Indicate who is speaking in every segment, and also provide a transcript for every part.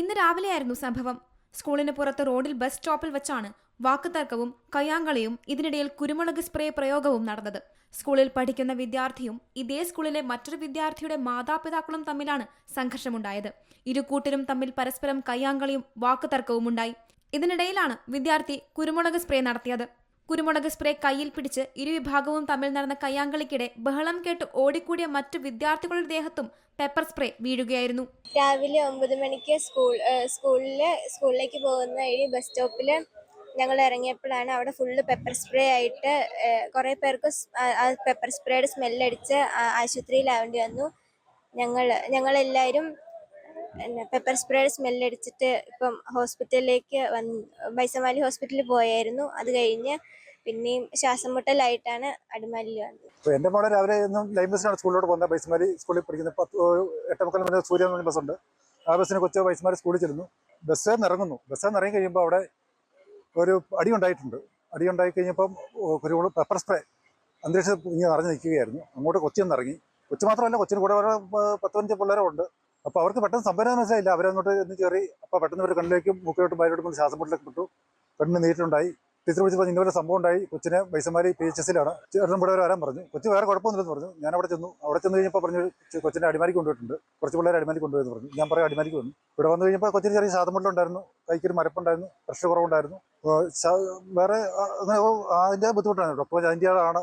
Speaker 1: ഇന്ന് രാവിലെയായിരുന്നു സംഭവം. സ്കൂളിന് പുറത്ത് റോഡിൽ ബസ് സ്റ്റോപ്പിൽ വെച്ചാണ് വാക്കുതർക്കവും കയ്യാങ്കളിയും ഇതിനിടയിൽ കുരുമുളക് സ്പ്രേ പ്രയോഗവും നടന്നത്. സ്കൂളിൽ പഠിക്കുന്ന വിദ്യാർത്ഥിയും ഇതേ സ്കൂളിലെ മറ്റൊരു വിദ്യാർത്ഥിയുടെ മാതാപിതാക്കളും തമ്മിലാണ് സംഘർഷമുണ്ടായത്. ഇരു കൂട്ടരും തമ്മിൽ പരസ്പരം കയ്യാങ്കളിയും വാക്കുതർക്കവും ഉണ്ടായി ഇതിനിടയിലാണ് വിദ്യാർത്ഥി കുരുമുളക് സ്പ്രേ നടത്തിയത്. കുരുമുളക് സ്പ്രേ കയ്യിൽ പിടിച്ച് ഇരുവിഭാഗവും തമ്മിൽ നടന്ന കയ്യാങ്കളിക്കിടെ ബഹളം കേട്ട് ഓടിക്കൂടിയ മറ്റു വിദ്യാർത്ഥികളുടെ ദേഹത്തും പെപ്പർ സ്പ്രേ വീഴുകയായിരുന്നു.
Speaker 2: രാവിലെ ഒമ്പത് മണിക്ക് സ്കൂൾ സ്കൂളിൽ സ്കൂളിലേക്ക് പോകുന്ന വഴി ബസ് സ്റ്റോപ്പിൽ ഞങ്ങൾ ഇറങ്ങിയപ്പോഴാണ് അവിടെ ഫുള്ള് പെപ്പർ സ്പ്രേ ആയിട്ട് കുറേ പേർക്ക് ആ- പെപ്പർ സ്പ്രേയുടെ സ്മെല്ലടിച്ച് ആശുപത്രിയിലാവേണ്ടി വന്നു. ഞങ്ങൾ ഞങ്ങളെല്ലാവരും പെപ്പർ സ്പ്രേയുടെ സ്മെല്ലടിച്ചിട്ട് ഇപ്പം ഹോസ്പിറ്റലിലേക്ക് വന്ന് ബൈസമാലി ഹോസ്പിറ്റലിൽ പോയായിരുന്നു. അത് കഴിഞ്ഞ് പിന്നെയും ശ്വാസം മുട്ടലായിട്ടാണ് അടിമാലിയിൽ വന്നത്.
Speaker 3: അപ്പോൾ എന്റെ മോളെ രാവിലെ എന്നും ലൈൻ ബസ്സിനാണ് സ്കൂളിലോട്ട് പോകുന്നത്. ബൈസമാലി സ്കൂളിൽ പഠിക്കുന്ന പത്ത് എട്ട് മുക്കാൽ മണി സൂര്യ എന്ന് പറഞ്ഞ ബസ്സുണ്ട് ആ ബസ്സിന് കൊച്ചു ബൈസമാലി സ്കൂളിൽ ചെല്ലുന്നു. ബസ്സിൽ നിന്ന് ഇറങ്ങുന്നു ബസ്സിൽ ഇറങ്ങി കഴിയുമ്പോൾ അവിടെ ഒരു അടി ഉണ്ടായിട്ടുണ്ട് അടി ഉണ്ടായി കഴിഞ്ഞപ്പം ഒരു പെപ്പർ സ്പ്രേ അന്തരീക്ഷം ഇങ്ങനെ നിറഞ്ഞു നിൽക്കുകയായിരുന്നു. അങ്ങോട്ട് കൊച്ചിയൊന്നിറങ്ങി കൊച്ചു മാത്രമല്ല കൊച്ചിന് കൂടെ പത്ത് പതിനഞ്ച് പിള്ളേരും ഉണ്ട് അപ്പോൾ അവർക്ക് പെട്ടെന്ന് സംഭരണം മനസ്സിലായില്ല അവരങ്ങോട്ട് എന്ന് കയറി അപ്പോൾ പെട്ടെന്ന് ഒരു കണ്ണിലേക്കും മൂക്കിലോട്ടും വയലോട്ടും ശ്വാസം മുട്ടിലേക്ക് വിട്ടു കണ്ണിന് നീറ്റുണ്ടായി ടീച്ചർ വിളിച്ച് പറഞ്ഞു ഇങ്ങനെ സംഭവം ഉണ്ടായി. കൊച്ചിനെ വൈസമാരി പി എച്ച് എസിലാണ്. ചേട്ടൻ ഇവിടെ വരാൻ പറഞ്ഞു. കൊച്ചു വേറെ കുഴപ്പമൊന്നുമില്ലെന്ന് പറഞ്ഞു. ഞാൻ അവിടെ ചെന്നു. അവിടെ ചെന്ന് കഴിഞ്ഞപ്പോൾ പറഞ്ഞു കൊച്ചിനെ അടിമാലിക്ക് കൊണ്ടുപോയിട്ടുണ്ട്. കുറച്ച് പിള്ളേരെ അടിമാലിക്ക് കൊണ്ടുപോയെന്ന് പറഞ്ഞു. ഞാൻ പറയാം അടിമാലിക്ക് വന്നു. ഇവിടെ വന്നു കഴിഞ്ഞപ്പോൾ കൊച്ചിന് ചെറിയ ശ്വാസമുട്ടുണ്ടായിരുന്നു കൈക്കൊരു മരപ്പുണ്ടായിരുന്നു. പ്രഷർ കുറവുണ്ടായിരുന്നു. വേറെ അങ്ങനെ അതിന്റെ ബുദ്ധിമുട്ടാണ് ഡോക്ടർ അതിന്റെ ആണ്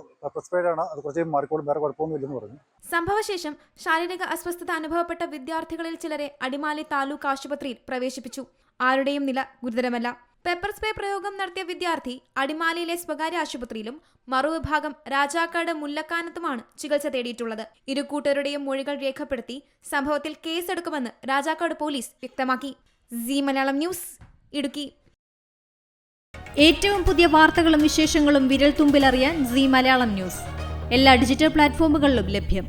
Speaker 3: ആണ്. അത് കുറച്ച് മാറിക്കോളും. വേറെ കുഴപ്പമൊന്നുമില്ലെന്ന് പറഞ്ഞു.
Speaker 1: സംഭവശേഷം ശാരീരിക അസ്വസ്ഥത അനുഭവപ്പെട്ട വിദ്യാർത്ഥികളിൽ ചിലരെ അടിമാലി താലൂക്ക് ആശുപത്രിയിൽ പ്രവേശിപ്പിച്ചു. ആരുടെയും നില ഗുരുതരമല്ല. പെപ്പർ സ്പ്രേ പ്രയോഗം നടത്തിയ വിദ്യാർത്ഥി അടിമാലിയിലെ സ്വകാര്യ ആശുപത്രിയിലും മറുവിഭാഗം രാജാക്കാട് മുല്ലക്കാനത്തുമാണ് ചികിത്സ തേടിയിട്ടുള്ളത്. ഇരു കൂട്ടരുടെയും മൊഴികൾ രേഖപ്പെടുത്തി സംഭവത്തിൽ കേസെടുക്കുമെന്ന് രാജാക്കാട് പോലീസ് വ്യക്തമാക്കി. Zee Malayalam news Idukki.
Speaker 4: ഏറ്റവും പുതിയ വാർത്തകളും വിശേഷങ്ങളും വിരൽ തുമ്പിലറിയാൻ സി മലയാളം ന്യൂസ്. എല്ലാ ഡിജിറ്റൽ പ്ലാറ്റ്ഫോമുകളിലും ലഭ്യം.